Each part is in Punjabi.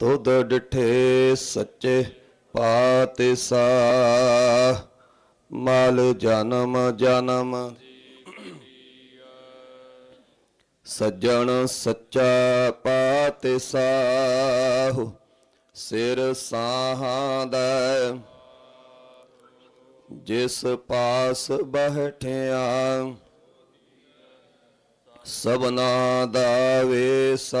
ਤੁਧ ਡਿਠੇ ਸੱਚੇ ਪਾਤਿਸਾ, ਮਲ ਜਨਮ ਜਨਮ। ਸੱਜਣ ਸੱਚਾ ਪਾਤਿਸਾਹੁ ਸਿਰ ਸਾਹਾਂ ਦਾ। ਜਿਸ ਪਾਸ ਬਹਿਠਿਆ ਸਬਨਾ ਦਾ ਵੇਸਾ।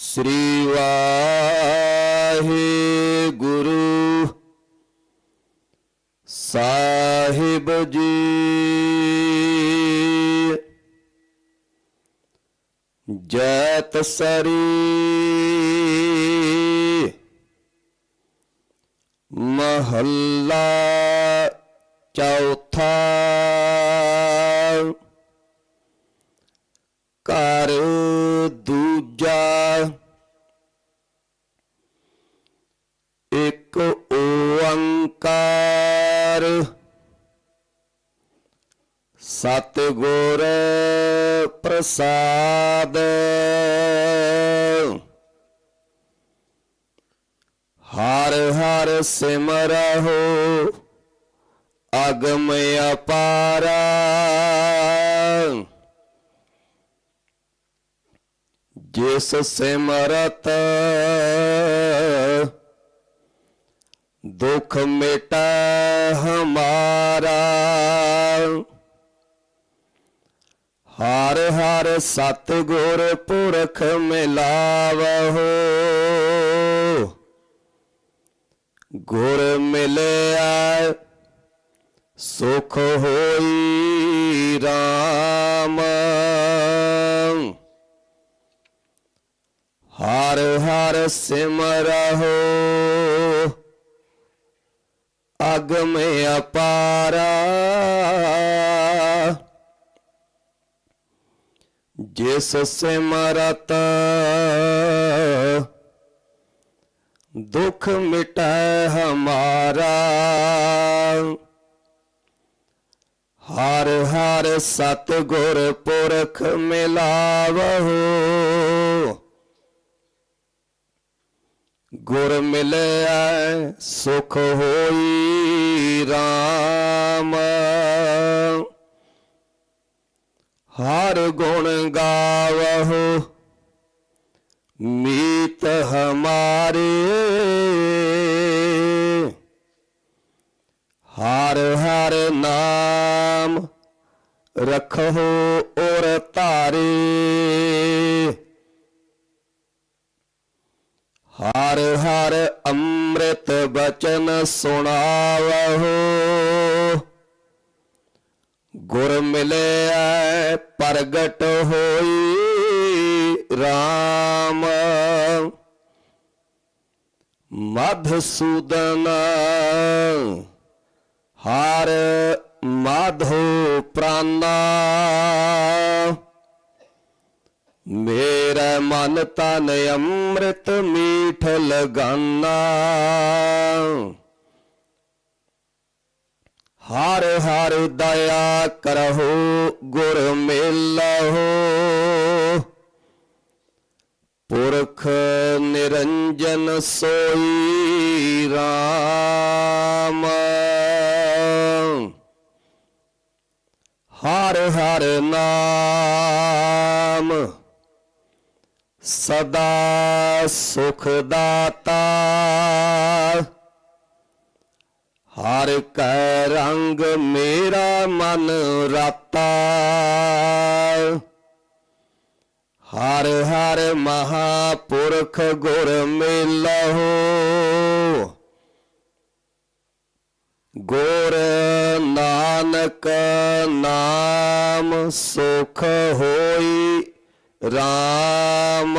ਸ੍ਰੀ ਵਾਹਿਗੁਰੂ। ਸਾਹਿਬ ਜੀ। ਜੈ ਤਸਰੀ ਮਹੱਲਾ ਚੌਥਾ। ਕਰ ਸਤਿਗੁਰ ਪ੍ਰਸਾਦ। ਹਰ ਹਰ ਸਿਮਰਹੁ ਅਗਮ ਅਪਾਰਾ। ਜਿਸ ਸਿਮਰਤ ਦੁਖ ਮਿਟਾ ਹਮਾਰਾ। ਹਰ ਹਰ ਸਤਿਗੁਰ ਪੁਰਖ ਮਿਲਾਵਹੁ। ਗੁਰ ਮਿਲਿਆ, ਸੁਖ ਹੋਈ RAM ਹਰ ਹਰ ਸਿਮਰਹੁ ਅਗਮ ਅਪਾਰਾ। ਜਿਸ ਸਿਮਰਤ ਦੁਖ ਮਿਟੈ ਹਮਾਰਾ। ਹਰ ਹਰ ਸਤਿਗੁਰ ਪੁਰਖ ਮਿਲਾਵਹੁ। ਗੁਰ ਮਿਲਿਆ ਸੁਖ ਹੋਈ RAM ਹਰ ਗੁਣ ਗਾਵਹੁ, ਮੀਤ ਹਮਾਰੇ। ਹਰ ਹਰ ਨਾਮ ਰਖੋ ਔਰ ਧਾਰੇ। ਹਰ ਹਰ ਅੰਮ੍ਰਿਤ ਬਚਨ ਸੁਣਾਵਹੁ ਗੁਰ ਮਿਲਿਆ ਪ੍ਰਗਟ ਹੋਈ RAM ਮਧਸੂਦਨ ਹਰ ਮਾਧੋ ਪ੍ਰਾਨਾ। ਮੇਰਾ ਮਨ ਤਨ ਅੰਮ੍ਰਿਤ ਮੀਠ ਲਗਾਨਾ। ਹਰ ਹਰ ਦਇਆ ਕਰਹੁ, ਗੁਰ ਮੇਲਹੁ। ਪੁਰਖ ਨਿਰੰਜਨ ਸੋਈ ਰਾਮ। ਹਰ ਹਰ ਨਾਮ, ਸਦਾ ਸੁਖ ਦਾਤਾ। ਹਰ ਕੈ ਰੰਗ ਮੇਰਾ ਮਨ ਰਾਤਾ। ਹਰ ਹਰ ਮਹਾਪੁਰਖ ਗੁਰ ਮਿਲਹੁ। ਗੁਰ ਨਾਨਕ ਨਾਮ ਸੁਖ ਹੋਈ RAM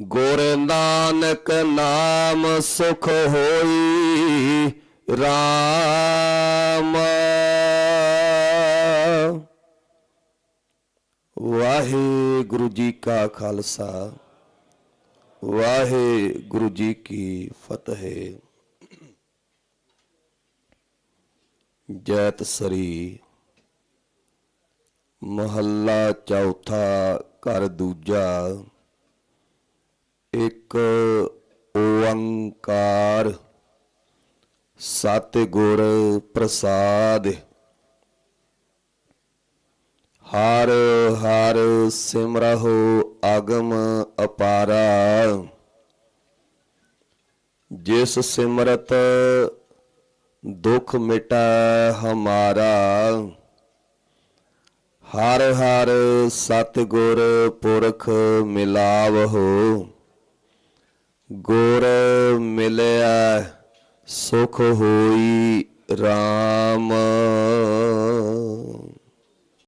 ਗੁਰ ਨਾਨਕ ਨਾਮ ਸੁਖ ਹੋਈ RAM ਵਾਹਿਗੁਰੂ ਜੀ ਕਾ ਖਾਲਸਾ, ਵਾਹਿਗੁਰੂ ਜੀ ਕੀ ਫਤਿਹ। ਜੈਤ ਸਰੀ, ਮਹੱਲਾ ਚੌਥਾ ਘਰ ਦੂਜਾ। ਇੱਕ ਓੰਕਾਰ ਸਤਿਗੁਰ ਪ੍ਰਸਾਦ। ਹਰ ਹਰ ਸਿਮਰਹੁ ਆਗਮ ਅਪਾਰਾ। ਜਿਸ ਸਿਮਰਤ ਦੁਖ ਮਿਟਾ ਹਮਾਰਾ। ਹਰ ਹਰ ਸਤਿਗੁਰ ਪੁਰਖ ਮਿਲਾਵਹੁ। ਗੁਰ ਮਿਲਿਆ ਸੁਖ ਹੋਈ RAM